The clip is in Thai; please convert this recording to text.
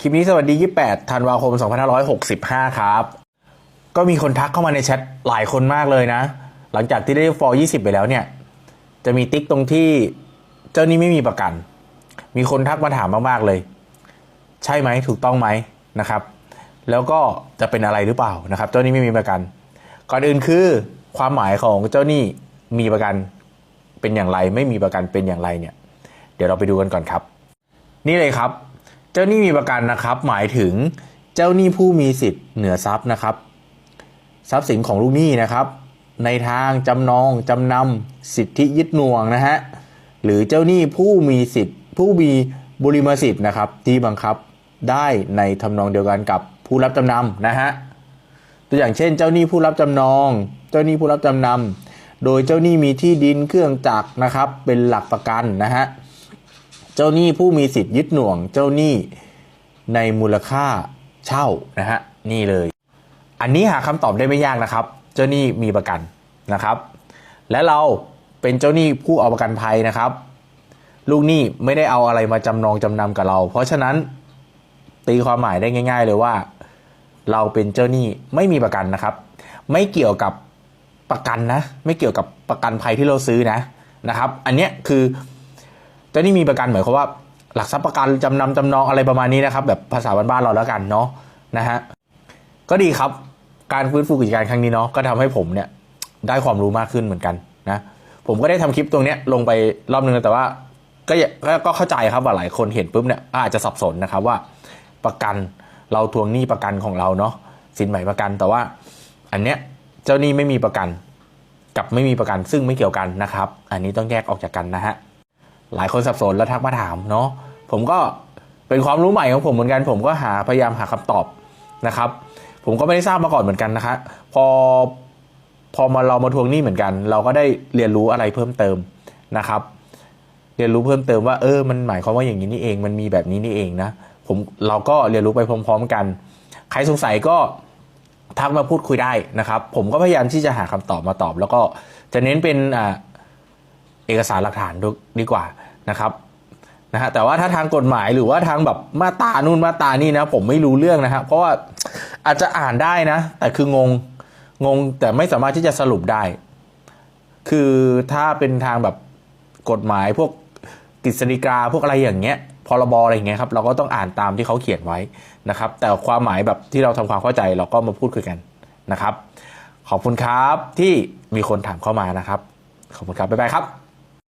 คลิปนี้สวัสดี 28 ธันวาคม 2565 ครับ ก็มีคนทักเข้ามาในแชทหลายคนมากเลยนะ หลังจากที่ได้ฟอร์20 ไปแล้วเนี่ย จะมีติ๊กตรงที่เจ้านี้ไม่มีประกัน มีคนทักมาถามมาก ๆ เลย ใช่ไหมถูกต้องไหมนะครับ แล้วก็จะเป็นอะไรหรือเปล่านะครับ เจ้านี้ไม่มีประกัน ก่อนอื่นคือความหมายของเจ้านี้มีประกันเป็นอย่างไร ไม่มีประกันเป็นอย่างไรเนี่ย เดี๋ยวเราไปดูกันก่อนครับ นี่เลยครับ เจ้าหนี้มีประกันนะครับ หมายถึงเจ้าหนี้ผู้มีสิทธิ์เหนือทรัพย์นะครับ ทรัพย์สินของลูกหนี้นะครับ ในทางจำนองจำนำสิทธิยึดหน่วงนะฮะหรือเจ้าหนี้ผู้มีสิทธิ์ ผู้มีบุริมสิทธิ์นะครับ ที่บังคับได้ในทำนองเดียวกันกับผู้รับจำนำนะฮะตัวอย่างเช่น เจ้าหนี้ผู้รับจำนอง เจ้าหนี้ผู้รับจำนำโดยเจ้าหนี้มีที่ดินเครื่องจักรนะครับ เป็นหลักประกันนะฮะ เจ้าหนี้ผู้มีสิทธิ์ยึดหน่วง เจ้าหนี้ในมูลค่าเช่านะฮะนี่เลย อันนี้หาคำตอบได้ไม่ยากนะครับ เจ้าหนี้มีประกันนะครับ และเราเป็นเจ้าหนี้ผู้เอาประกันภัยนะครับ ลูกหนี้ไม่ได้เอาอะไรมาจำนองจำนำกับเรา เพราะฉะนั้นตีความหมายได้ง่าย ๆ เลยว่า เราเป็นเจ้าหนี้ไม่มีประกันนะครับ ไม่เกี่ยวกับประกันนะ ไม่เกี่ยวกับประกันภัยที่เราซื้อนะนะครับ อันเนี้ยคือ เจ้าหนี้มีประกันหมายความว่า หลักทรัพย์ประกันจำนำจำนองอะไรประมาณนี้นะครับ แบบภาษาบ้านๆเราแล้วกันเนาะนะฮะก็ดีครับการฟื้นฟูกิจการครั้งนี้เนาะก็ทำให้ผมเนี่ยได้ความรู้มากขึ้นเหมือนกันนะผมก็ได้ทำคลิปตรงเนี้ยลงไปรอบนึงแต่ว่าก็อย่าก็ก็เข้าใจครับว่าหลายคนเห็นปุ๊บเนี่ยอาจจะสับสนนะครับว่าประกันเราทวงหนี้ประกันของเราเนาะสินใหม่ประกันแต่ว่าอันเนี้ยเจ้าหนี้ไม่มีประกัน กับไม่มีประกันซึ่งไม่เกี่ยวกันนะครับ อันนี้ต้องแยกออกจากกันนะฮะ หลายคนสับสนแล้วทักมาถามเนาะผมก็เป็นความรู้ใหม่ของผมเหมือนกัน ผมก็หาพยายามหาคำตอบนะครับ ผมก็ไม่ได้ทราบมาก่อนเหมือนกันนะคะพอพอมาเรามาทวงหนี้เหมือนกัน เราก็ได้เรียนรู้อะไรเพิ่มเติมนะครับ เรียนรู้เพิ่มเติมว่าเออมันหมายความว่าอย่างนี้นี่เอง มันมีแบบนี้นี่เองนะผมเราก็เรียนรู้ไปพร้อม ๆ กัน ใครสงสัยก็ทักมาพูดคุยได้นะครับ ผมก็พยายามที่จะหาคำตอบมาตอบ แล้วก็จะเน้นเป็นอ่า เอกสารหลักฐานดูดีกว่านะครับนะฮะแต่ว่าถ้าทางกฎหมายหรือว่าทางแบบมาตานู่นมาตานี่นะ ผมไม่รู้เรื่องนะฮะเพราะว่าอาจจะอ่านได้นะ แต่คืองงงงแต่ไม่สามารถที่จะสรุปได้ คือถ้าเป็นทางแบบกฎหมายพวกกฤษฎีกาพวกอะไรอย่างเงี้ยพรบอะไรอย่างเงี้ยครับเราก็ต้องอ่านตามที่เขาเขียนไว้นะครับ แต่ความหมายแบบที่เราทำความเข้าใจเราก็มาพูดคุยกันนะครับ ขอบคุณครับที่มีคนถามเข้ามานะครับ ขอบคุณครับบ๊ายบายครับ